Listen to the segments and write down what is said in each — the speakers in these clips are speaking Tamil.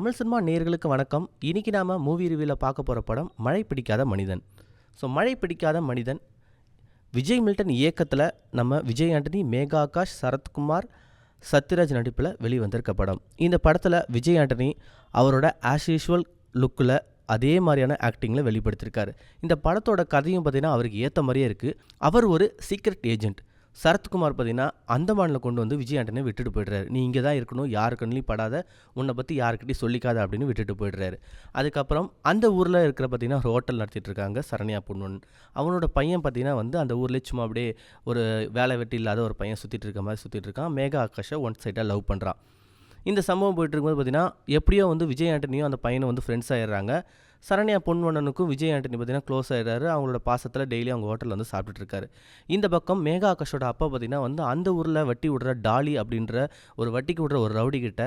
தமிழ் சினிமா நேர்களுக்கு வணக்கம். இன்றைக்கி நாம மூவி ரிவியூவில் பார்க்க போகிற படம் மழை பிடிக்காத மனிதன். ஸோ மழை பிடிக்காத மனிதன் விஜய் மில்டன் இயக்கத்தில் நம்ம விஜய் ஆண்டனி மேகா ஆகாஷ் சரத்குமார் சத்யராஜ் நடிப்பில் வெளிவந்திருக்க படம். இந்த படத்தில் விஜய் ஆண்டனி அவரோட ஆஸ் யூஷுவல் லுக்கில் அதே மாதிரியான ஆக்டிங்கில் வெளிப்படுத்தியிருக்காரு இந்த படத்தோட கதையும் பார்த்திங்கன்னா அவருக்கு ஏற்ற மாதிரியே இருக்குது அவர் ஒரு சீக்ரெட் ஏஜென்ட் சரத்குமார் பார்த்தீங்கன்னா அந்தமானில் கொண்டு வந்து விஜய் ஆண்டனை விட்டுட்டு போயிடுறாரு. நீ இங்கே தான் இருக்கணும் யாரு கண்ணிலையும் படாத உன்னை பற்றி யாருக்கிட்டையும் சொல்லிக்காத அப்படின்னு விட்டுட்டு போயிடுறாரு. அதுக்கப்புறம் அந்த ஊரில் இருக்கிற பார்த்தீங்கன்னா ஒரு ஹோட்டல் நடத்திட்டு இருக்காங்க சரண்யா பொண்ணு அவனோட பையன் பார்த்தீங்கன்னா வந்து அந்த ஊர்லேயே சும்மா அப்படியே ஒரு வேலை வெட்டி இல்லாத ஒரு பையன் சுற்றிட்டு இருக்க மாதிரி சுற்றிட்டு இருக்கான். மேகா ஆகாஷை ஒன் சைடாக லவ் பண்ணுறான் இந்த சம்பவம் போயிட்டு இருக்கும்போது பார்த்தீங்கன்னா எப்படியோ வந்து விஜய் ஆண்டனியும் அந்த பையனை வந்து ஃப்ரெண்ட்ஸ் ஆயிடுறாங்க. சரண்யா பொன்வண்ணனுக்கும் விஜய் ஆண்டனி பார்த்தீங்கன்னா க்ளோஸ் ஆயிடுறாரு. அவங்களோட பாசத்தில் டெய்லி அவங்க ஹோட்டலில் வந்து சாப்பிட்டுட்டு இந்த பக்கம் மேகா ஆகாஷோட அப்பா பார்த்தீங்கன்னா வந்து அந்த ஊரில் வட்டி விடுற டாலி அப்படின்ற ஒரு வட்டிக்கு விடுற ஒரு ரவுடி கிட்ட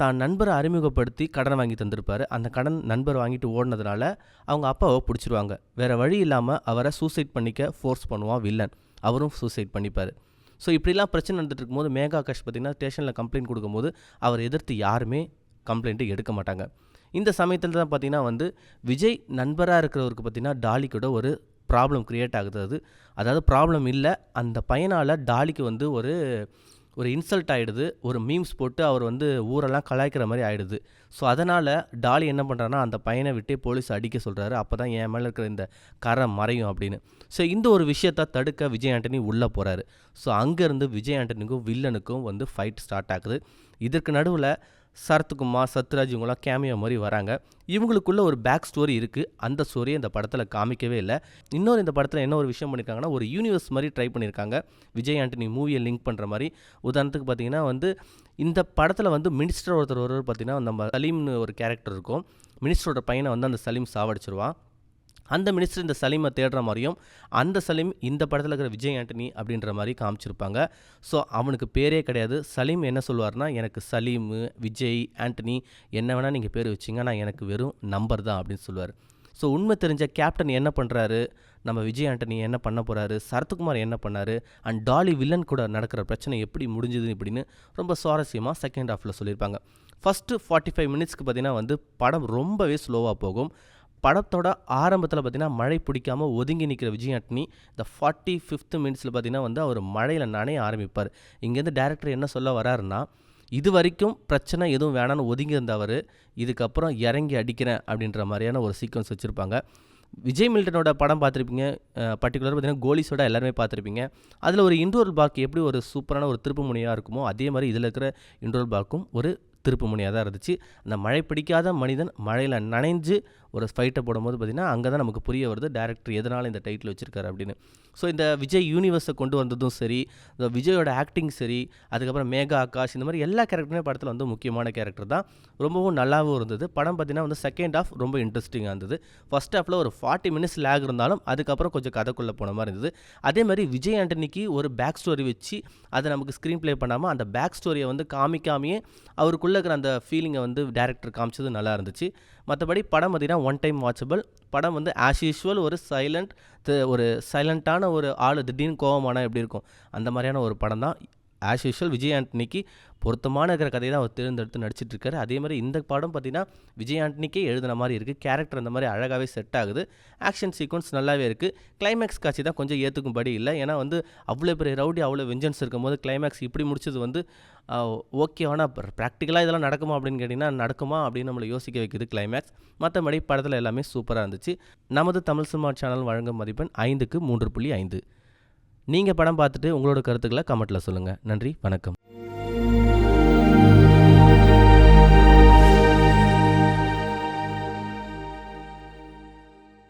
தான் நண்பரை அறிமுகப்படுத்தி கடனை வாங்கி தந்திருப்பார். அந்த கடன் நண்பர் வாங்கிட்டு ஓடினதுனால அவங்க அப்பாவை பிடிச்சிருவாங்க. வேறு வழி இல்லாமல் அவரை சூசைட் பண்ணிக்க ஃபோர்ஸ் பண்ணுவான் வில்லன் அவரும் சூசைட் பண்ணிப்பார். ஸோ இப்படிலாம் பிரச்சனை நடந்துட்டு இருக்கும்போது மேகா ஆகாஷ் பார்த்தீங்கன்னா ஸ்டேஷனில் கம்ப்ளைண்ட் கொடுக்கும்போது அவர் எதிர்த்து யாருமே கம்ப்ளைண்ட்டு எடுக்க மாட்டாங்க. இந்த சமயத்தில் தான் பார்த்தீங்கன்னா வந்து விஜய் நண்பராக இருக்கிறவருக்கு பார்த்திங்கன்னா டாலி கூட ஒரு ப்ராப்ளம் க்ரியேட் ஆகுது. அது அதாவது ப்ராப்ளம் இல்லை அந்த பையனால் டாலிக்கு வந்து ஒரு ஒரு இன்சல்ட் ஆகிடுது ஒரு மீம்ஸ் போட்டு அவர் வந்து ஊரெல்லாம் கலாய்க்கிற மாதிரி ஆகிடுது ஸோ அதனால் டாலி என்ன பண்ணுறாருன்னா அந்த பையனை விட்டே போலீஸ் அடிக்க சொல்கிறாரு அப்போ தான் என் மேலே இருக்கிற இந்த கரை மறையும் அப்படின்னு. ஸோ இந்த ஒரு விஷயத்தை தடுக்க விஜய் ஆண்டனி உள்ளே போகிறாரு ஸோ அங்கேருந்து விஜய் ஆண்டனிக்கும் வில்லனுக்கும் வந்து ஃபைட் ஸ்டார்ட் ஆகுது. இதற்கு நடுவில் சரத்குமார் சத்ராஜ் இவங்களாம் கேமியோ மாதிரி வராங்க. இவங்களுக்குள்ள ஒரு பேக் ஸ்டோரி இருக்குது அந்த ஸ்டோரியை இந்த படத்தில் காமிக்கவே இல்லை. இன்னொரு இந்த படத்தில் என்ன ஒரு விஷயம் பண்ணியிருக்காங்கன்னா ஒரு யூனிவர்ஸ் மாதிரி ட்ரை பண்ணியிருக்காங்க விஜய் ஆண்டனி மூவியை லிங்க் பண்ணுற மாதிரி. உதாரணத்துக்கு பார்த்தீங்கன்னா வந்து இந்த படத்தில் வந்து மினிஸ்டர் ஒருத்தர் ஒருவர் பார்த்தீங்கன்னா நம்ம சலீம்னு ஒரு கேரக்டர் இருக்கும். மினிஸ்டரோட பையனை வந்து அந்த சலீம் சாவடிச்சிருவான். அந்த மினிஸ்டர் இந்த சலீமை தேடுற மாதிரியும் அந்த சலீம் இந்த படத்தில் இருக்கிற விஜய் ஆண்டனி அப்படின்ற மாதிரி காமிச்சிருப்பாங்க. ஸோ அவனுக்கு பேரே கிடையாது. சலீம் என்ன சொல்லுவார்னா எனக்கு சலீம் விஜய் ஆண்டனி என்ன வேணால் நீங்கள் பேர் வச்சிங்க நான் எனக்கு வெறும் நம்பர் தான் அப்படின்னு சொல்லுவார். ஸோ உண்மை தெரிஞ்ச கேப்டன் என்ன பண்ணுறாரு நம்ம விஜய் ஆண்டனி என்ன பண்ண போகிறாரு சரத்குமார் என்ன பண்ணார்? அண்ட் டாலி வில்லன் கூட நடக்கிற பிரச்சனை எப்படி முடிஞ்சுது இப்படின்னு ரொம்ப சுவாரஸ்யமாக செகண்ட் ஹாஃபில் சொல்லியிருப்பாங்க. ஃபஸ்ட்டு ஃபார்ட்டி ஃபைவ் மினிட்ஸ்க்கு பார்த்தீங்கன்னா வந்து படம் ரொம்பவே ஸ்லோவாக போகும். படத்தோட ஆரம்பத்தில் பார்த்தீங்கன்னா மழை பிடிக்காமல் ஒதுங்கி நிற்கிற விஜய் இந்த ஃபார்ட்டி ஃபிஃப்த் மினிட்ஸில் பார்த்தீங்கன்னா வந்து அவர் மழையில் நனைய ஆரம்பிப்பார். இங்கேருந்து டேரக்டர் என்ன சொல்ல வராருன்னா இது வரைக்கும் பிரச்சனை எதுவும் வேணான்னு ஒதுங்கி இருந்தவர் இதுக்கப்புறம் இறங்கி அடிக்கிறேன் அப்படின்ற மாதிரியான ஒரு சீக்வன்ஸ் வச்சுருப்பாங்க. விஜய் மில்டனோட படம் பார்த்துருப்பீங்க பர்டிகுலர் பார்த்தீங்கன்னா கோலிஸோட எல்லாருமே பார்த்துருப்பீங்க. அதில் ஒரு இண்டோர் பாக் எப்படி ஒரு சூப்பரான ஒரு திருப்பு முனையாக இருக்குமோ அதே மாதிரி இதில் இருக்கிற இண்டோர் பாக்கும் ஒரு திருப்பு முனையாக தான் இருந்துச்சு. அந்த மழை பிடிக்காத மனிதன் மழையில் நனைஞ்சு ஒரு ஃபைட்டை போடும்போது பார்த்திங்கன்னா அங்கே தான் நமக்கு புரிய வருது டேரக்டர் எதனால் இந்த டைட்டில் வச்சுருக்காரு அப்படின்னு. ஸோ இந்த விஜய் யூனிவர்ஸை கொண்டு வந்ததும் சரி இந்த விஜயோட ஆக்டிங் சரி அதுக்கப்புறம் மேகா ஆகாஷ் இந்த மாதிரி எல்லா கேரக்டருமே படத்தில் வந்து முக்கியமான கேரக்டர் தான். ரொம்பவும் நல்லாவும் இருந்தது. படம் பார்த்திங்கன்னா வந்து செகண்ட் ஆஃப் ரொம்ப இன்ட்ரெஸ்டிங்காக இருந்தது. ஃபஸ்ட் ஹாஃபில் ஒரு ஃபார்ட்டி மினிட்ஸ் லேக் இருந்தாலும் அதுக்கப்புறம் கொஞ்சம் கதைக்குள்ளே போன மாதிரி இருந்தது. அதே மாதிரி விஜய் ஆண்டனிக்கு ஒரு பேக் ஸ்டோரி வச்சு அதை நமக்கு ஸ்க்ரீன் ப்ளே பண்ணாமல் அந்த பேக் ஸ்டோரியை வந்து காமிக்காமையே அவருக்குள்ளே இருக்கிற அந்த ஃபீலிங்கை வந்து டேரக்டர் காமிச்சது நல்லா இருந்துச்சு. மற்றபடி படம் பார்த்திங்கன்னா ஒன் டைம் வாட்சபிள் படம் வந்து ஆஸ் யூஷுவல் ஒரு சைலண்ட் ஒரு சைலண்ட்டான ஒரு ஆள் திடீர்னு கோபமான எப்படி இருக்கும்? அந்த மாதிரியான ஒரு படம் தான் ஆஸ் யூஷுவல் விஜய் ஆண்டனிக்கு பொருத்தமான இருக்கிற கதையை தான் அவர் தேர்ந்தெடுத்து நடிச்சிட்ருக்காரு அதே மாதிரி இந்த படம் பார்த்தீங்கன்னா விஜய் ஆண்டனிக்கே எழுதின மாதிரி இருக்குது கேரக்டர் அந்த மாதிரி அழகாகவே செட் ஆகுது. ஆக்ஷன் சீக்வன்ஸ் நல்லாவே இருக்குது கிளைமேக்ஸ் காட்சி தான் கொஞ்சம் ஏற்றுக்கும்படி இல்லை. ஏன்னா வந்து அவ்வளோ பெரிய ரவுடி அவ்வளோ வெஞ்சன்ஸ் இருக்கும்போது கிளைமேக்ஸ் இப்படி முடிச்சது வந்து ஓகே ஆனால் ப்ராக்டிக்கலாக இதெல்லாம் நடக்குமா அப்படின்னு கேட்டிங்கன்னா நடக்குமா அப்படின்னு நம்மளை யோசிக்க வைக்குது கிளைமேக்ஸ் மற்றபடி படத்தில் எல்லாமே சூப்பராக இருந்துச்சு. நமது தமிழ் சினிமா சேனல் வழங்கும் மதிப்பெண் ஐந்துக்கு மூன்று புள்ளி ஐந்து. நீங்கள் படம் பார்த்துட்டு உங்களோட கருத்துக்களை கமெண்ட்டில் சொல்லுங்கள் நன்றி வணக்கம்.